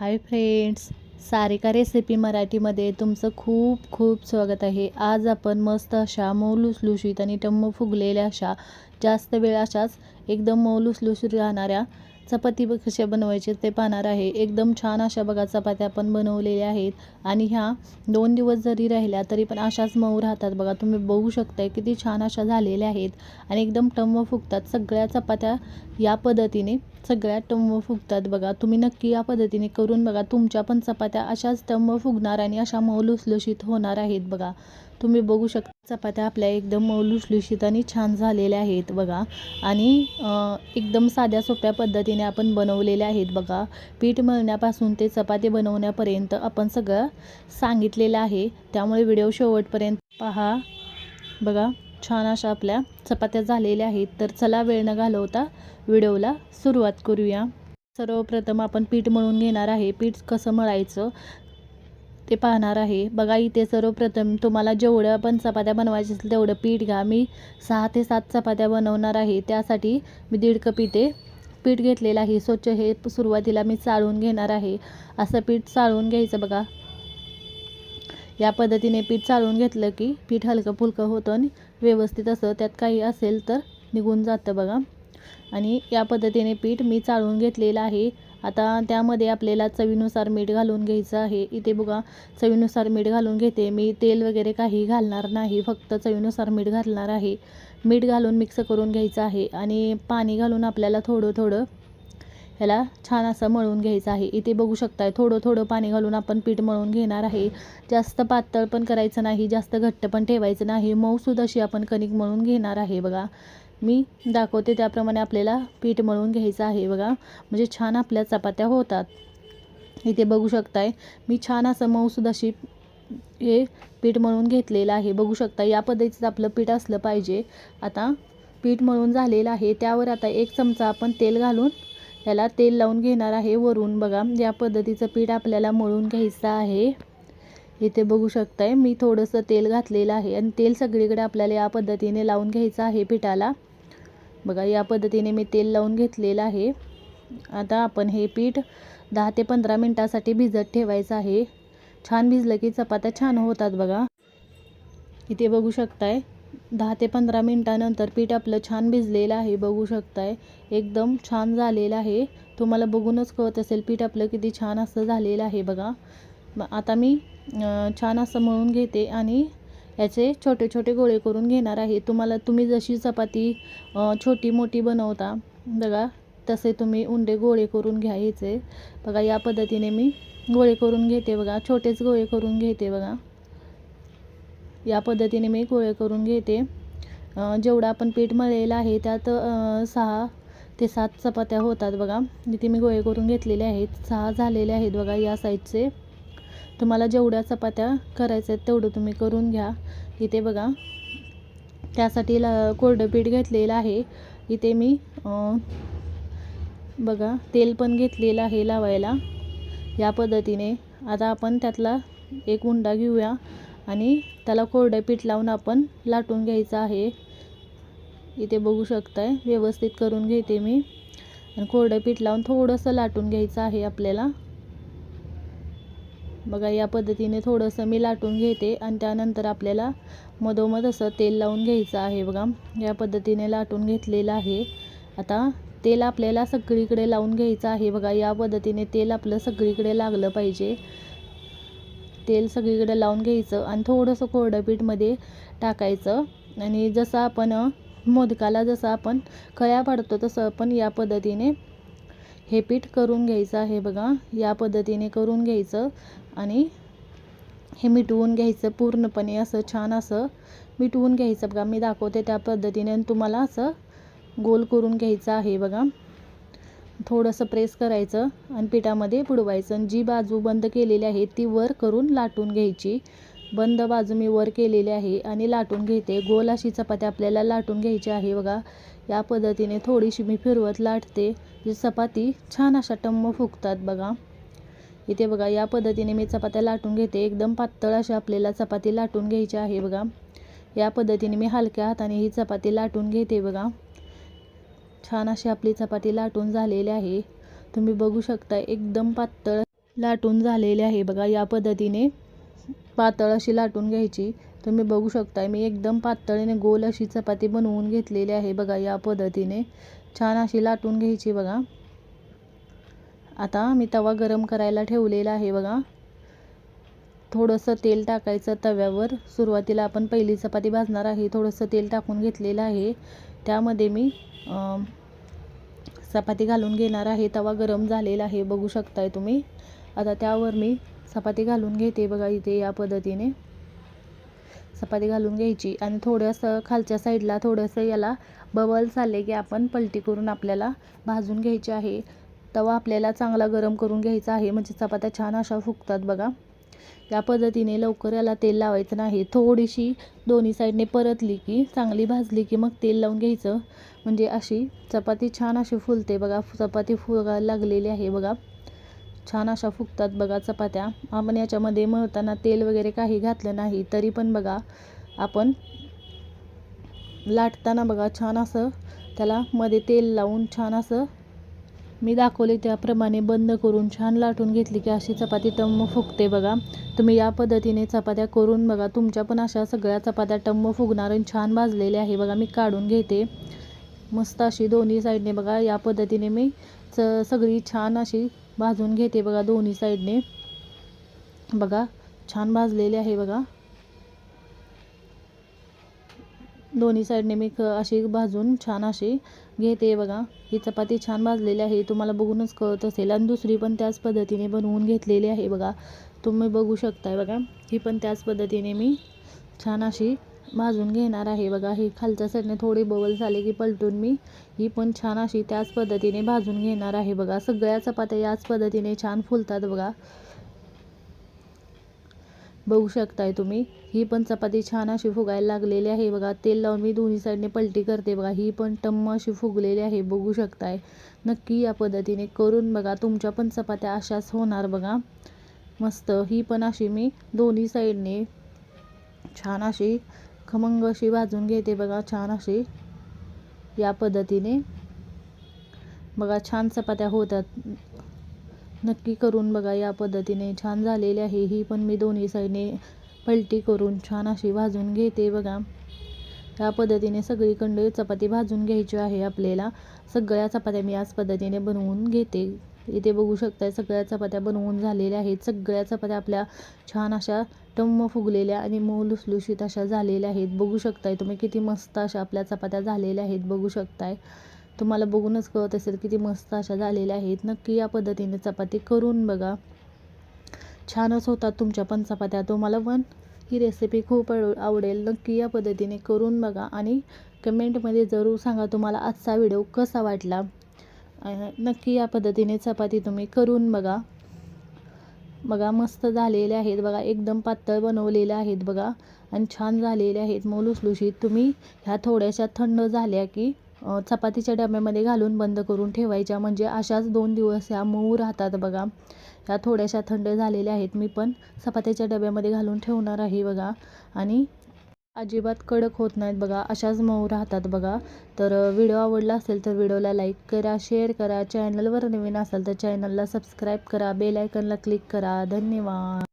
Hi friends Sarika recipe मराठीमध्ये तुमचं खूप खूप स्वागत आहे. आज आपण मस्त अशा मऊ लुसलुशीत आणि टम्म फुगलेल्या अशा जास्त वेळ अशाच एकदम मऊ लुसलुशीत राहणाऱ्या चपाती ब- कशा बनवायचे ते पाहणार आहे. एकदम छान अशा बघा चपात्या आपण बनवलेल्या आहेत. आणि ह्या दोन दिवस जरी राहिल्या तरी पण अशाच मऊ राहतात बघा. तुम्ही बघू शकताय किती छान अशा झालेल्या आहेत. आणि एकदम टम्म फुगतात सगळ्या चपात्या या पद्धतीने. सगळ्या टम्म फुगतात बघा. तुम्ही नक्की या पद्धतीने करून बघा. तुमच्या पण चपात्या अशाच टम्म फुगणार आणि अशा मऊ लुसलुशीत होणार आहेत बघा. तुम्ही बघू शकता चपात्या आपल्या एकदम मऊ लुसलुशीत आणि छान झालेल्या आहेत बघा. आणि एकदम साध्या सोप्या पद्धतीने आपण बनवलेल्या आहेत बघा. पीठ मळण्यापासून ते चपाती बनवण्यापर्यंत आपण सगळं सांगितलेलं आहे. त्यामुळे व्हिडिओ शेवटपर्यंत पहा. बघा. छान अशा आपल्या चपात्या झालेल्या आहेत. तर चला वेळ न घालवता व्हिडिओला सुरुवात करूया. सर्वप्रथम आपण पीठ मळून घेणार आहे. पीठ कसं मळायचं ते पाहणार आहे. बघा इथे सर्वप्रथम तुम्हाला जेवढं पण चपात्या बनवायच्या असेल तेवढं पीठ घ्या. मी सहा ते सात चपात्या बनवणार आहे. त्यासाठी मी दीड कप इथे पीठ घेतलेलं आहे. स्वच्छ हे सुरुवातीला मी चाळून घेणार आहे. असं पीठ चाळून घ्यायचं बघा. या पद्धतीने पीठ चाळून घेतलं की पीठ हलकं फुलकं होतं आणि व्यवस्थित असं त्यात काही असेल तर निघून जातं बघा. आणि या पद्धतीने पीठ मी चाळून घेतलेलं आहे. आता त्यामध्ये आपल्याला चवीनुसार मीठ घालून घ्यायचं आहे. इथे बघा चवीनुसार मीठ घालून घेते. मी तेल वगैरे काही घालणार नाही फक्त चवीनुसार मीठ घालणार आहे. मीठ घालून मिक्स करून घ्यायचं आहे. आणि पाणी घालून आपल्याला थोडं थोडं ह्याला छान असं मळून घ्यायचं आहे. इथे बघू शकताय थोडं थोडं पाणी घालून आपण पीठ मळून घेणार आहे. जास्त पातळ पण करायचं नाही जास्त घट्ट पण ठेवायचं नाही. मऊसूद अशी आपण कणिक मळून घेणार आहे बघा. मी दाखवते त्याप्रमाणे आपल्याला पीठ मळून घ्यायचं आहे बघा. म्हणजे छान आपल्या चपात्या होतात. इथे बघू शकताय मी छान असं मऊसूद अशी हे पीठ मळून घेतलेलं आहे. बघू शकता या पद्धतीचं आपलं पीठ असलं पाहिजे. आता पीठ मळून झालेलं आहे. त्यावर आता एक चमचा आपण तेल घालून ह्याला तेल लावून घेणार आहे वरून. बघा या पद्धतीचं पीठ आपल्याला मळून घ्यायचं आहे इथे बघू शकताय. मी थोडंसं तेल घातलेलं आहे आणि तेल सगळीकडे आपल्याला या पद्धतीने लावून घ्यायचं आहे पिठाला. बघा या पद्धतीने मी तेल लावून घेतलेलं आहे. आता आपण हे पीठ दहा ते पंधरा मिनटासाठी भिजत ठेवायचं आहे. छान भिजलं की चपात्या छान होतात बघा. इथे बघू शकताय. दहा ते पंधरा मिनटानंतर पीठ आपलं छान भिजलेलं आहे बघू शकताय. एकदम छान झालेलं आहे. तुम्हाला बघूनच कळत असेल पीठ आपलं किती छान असं झालेलं आहे बघा. आता मी छान असं मळून घेते आणि याचे छोटे छोटे गोळे करून घेणार आहे. तुम्हाला तुम्ही जशी चपाती छोटी मोठी बनवता बघा तसे तुम्ही उंडे गोळे करून घ्यायचे बघा या पद्धतीने मी गोळे करून घेते बघा. छोटेच गोळे करून घेते बघा. या पद्धतीने मी गोळे करून घेते. जेवढं आपण पीठ मळलेलं आहे त्यात सहा ते सात चपात्या होतात बघा. इथे मी गोळे करून घेतलेले आहेत. सहा झालेले आहेत बघा या साईजचे. तुम्हाला जेवढ्या चपात्या करायच्या आहेत तेवढं तुम्ही करून घ्या. इथे बघा त्यासाठी ला कोरडं पीठ घेतलेलं आहे. इथे मी बघा तेल पण घेतलेलं आहे लावायला. या पद्धतीने. आता आपण त्यातला एक उंडा घेऊया. आणि त्याला कोरडं पीठ लावून आपण लाटून घ्यायचं आहे. इथे बघू शकताय व्यवस्थित करून घेते मी. आणि कोरडं पीठ लावून थोडंसं लाटून घ्यायचं आहे आपल्याला. बघा या पद्धतीने थोडंसं मी लाटून घेते आणि त्यानंतर आपल्याला मधोमध असं तेल लावून घ्यायचं आहे बघा. या पद्धतीने लाटून घेतलेलं आहे. आता तेल आपल्याला सगळीकडे लावून घ्यायचं आहे बघा. या पद्धतीने तेल आपलं सगळीकडे लागलं पाहिजे. तेल सगळीकडे लावून घ्यायचं आणि थोडंसं कोरडं पीठमध्ये टाकायचं. आणि जसं आपण मोदकाला जसं आपण खया पाडतो तसं आपण या पद्धतीने हे पीठ करून घ्यायचं आहे बघा. या पद्धतीने करून घ्यायचं आणि हे मिटवून घ्यायचं पूर्णपणे. असं छान असं मिटवून घ्यायचं बघा. मी दाखवते त्या पद्धतीने आणि तुम्हाला असं गोल करून घ्यायचं आहे बघा. थोडंसं प्रेस करायचं आणि पिठामध्ये बुडवायचं. आणि जी बाजू बंद केलेली आहे ती वर करून लाटून घ्यायची. बंद बाजू मी वर केलेली आहे आणि लाटून घेते. गोल अशी चपाती आपल्याला लाटून घ्यायची आहे बघा. या पद्धतीने थोडीशी मी फिरवत लाटते. जी चपाती छान अशा टम्म फुगतात बघा. इथे बघा या पद्धतीने मी चपात्या लाटून घेते. एकदम पातळ अशी आपल्याला चपाती लाटून घ्यायची आहे बघा. या पद्धतीने मी हलक्या हाताने ही चपाती लाटून घेते बघा. छान अशी आपली चपाती लाटून झालेली आहे. तुम्ही बघू शकता एकदम पातळ लाटून झालेले आहे. बघा या पद्धतीने पातळ अशी लाटून घ्यायची. तुम्ही बघू शकता मी एकदम पातळीने गोल अशी चपाती बनवून घेतलेली आहे. बघा या पद्धतीने छान अशी लाटून घ्यायची बघा. आता मी तवा गरम करायला ठेवलेला आहे बघा. थोडंसं तेल टाकायचं तव्यावर. सुरुवातीला आपण पहिली चपाती भाजणार आहे. थोडंसं तेल टाकून घेतलेलं आहे. त्यामध्ये मी चपाती घालून घेणार आहे. तवा गरम झालेला आहे बघू शकताय तुम्ही. आता त्यावर मी चपाती घालून घेते बघा इथे या पद्धतीने. चपाती घालून घ्यायची आणि थोडंसं खालच्या साईडला थोडंसं याला बबल्स आले की आपण पलटी करून आपल्याला भाजून घ्यायची आहे. तवा आपल्याला चांगला गरम करून घ्यायचा आहे. म्हणजे चपात्या छान अशा फुगतात बघा. या पद्धतीने लवकर याला तेल लावायचं नाही. थोडीशी दोन्ही साईडने परतली की चांगली भाजली की मग तेल लावून घ्यायचं. म्हणजे अशी चपाती छान अशी फुलते बघा. चपाती फुगायला लागलेली आहे बघा. छान अशा फुगतात बघा चपात्या. आपण याच्यामध्ये मळताना तेल वगैरे काही घातलं नाही तरी पण बघा. आपण लाटताना बघा छान असं त्याला मध्ये तेल लावून छान असं मी दाखवले त्याप्रमाणे बंद करून छान लाटून घेतली की अशी चपाती टम्म फुगते बघा. तुम्ही या पद्धतीने चपात्या करून बघा. तुमच्या पण अशा सगळ्या चपात्या टम्म फुगणार आणि छान भाजलेल्या आहे बघा. मी काढून घेते. मस्त अशी दोन्ही साईडने बघा. या पद्धतीने मी च सगळी छान अशी भाजून घेते बघा दोन्ही साईडने. बघा छान भाजलेली आहे बघा. दोन्ही साईडने मी क अशी भाजून छान अशी घेते बघा. ही चपाती छान भाजलेली आहे. तुम्हाला बघूनच कळत असेल. आणि दुसरी पण त्याच पद्धतीने बनवून घेतलेली आहे बघा. तुम्ही बघू शकताय बघा. ही पण त्याच पद्धतीने मी छान अशी भाजून घेणार आहे बघा. ही खालच्या साईडने थोडी बवल झाले की पलटून मी ही पण छान अशी त्याच पद्धतीने भाजून घेणार आहे बघा. सगळ्या चपात्या याच पद्धतीने छान फुलतात बघा. बघू शकताय तुम्ही. ही पण चपाती छान अशी फुगायला लागलेली आहे. बघा तेल लावून मी दोन्ही साईडने पलटी करते. बघा ही पण टम्म अशी फुगलेली आहे. बघू शकताय. नक्की या पद्धतीने करून बघा. तुमच्या पण चपात्या अशाच होणार बघा. मस्त. ही पण अशी मी दोन्ही साईडने छान अशी खमंग अशी भाजून घेते बघा. छान अशी या पद्धतीने. बघा छान चपात्या होतात. नक्की करून बघा या पद्धतीने छान झालेली आहे. ही पण मी दोन्ही साईडने पलटी करून छान अशी भाजून घेते बघा. या पद्धतीने सगळीकडे चपाती भाजून घ्यायची आहे आपल्याला. सगळ्या चपात्या मी याच पद्धतीने बनवून घेते. इथे बघू शकताय सगळ्या चपात्या बनवून झालेल्या आहेत. सगळ्या चपात्या आपल्या छान अशा टम्म फुगलेल्या आणि मऊ लुसलुशीत अशा झालेल्या आहेत. बघू शकताय तुम्ही किती मस्त अशा आपल्या चपात्या झालेल्या आहेत. बघू शकताय. तुम्हाला बघूनच कळत असेल किती मस्त अशा झालेल्या आहेत. नक्की या पद्धतीने चपाती करून बघा. छानच होतात तुमच्या पण चपात्या. तुम्हाला पण ही रेसिपी खूप आवडेल. नक्की या पद्धतीने करून बघा आणि कमेंटमध्ये जरूर सांगा तुम्हाला आजचा व्हिडिओ कसा वाटला. नक्की या पद्धतीने चपाती तुम्ही करून बघा. बघा मस्त झालेले आहेत. बघा एकदम पातळ बनवलेले आहेत बघा. आणि छान झालेले आहेत. मोलुसलुशीत तुम्ही ह्या थोड्याशा थंड झाल्या की चपातीच्या डब्यामध्ये घालून बंद करून ठेवायच्या. म्हणजे अशाच दोन दिवस ह्या मऊ राहतात बघा. ह्या थोड्याशा थंड झालेल्या आहेत. मी पण चपात्याच्या डब्यामध्ये घालून ठेवणार आहे बघा. आणि अजिबात कडक होत नाहीत बघा. अशाच मऊ राहतात बघा. तर व्हिडिओ आवडला असेल तर व्हिडिओला लाईक करा शेअर करा. चॅनलवर नवीन असाल तर चॅनलला सबस्क्राईब करा. बेल आयकनला क्लिक करा. धन्यवाद.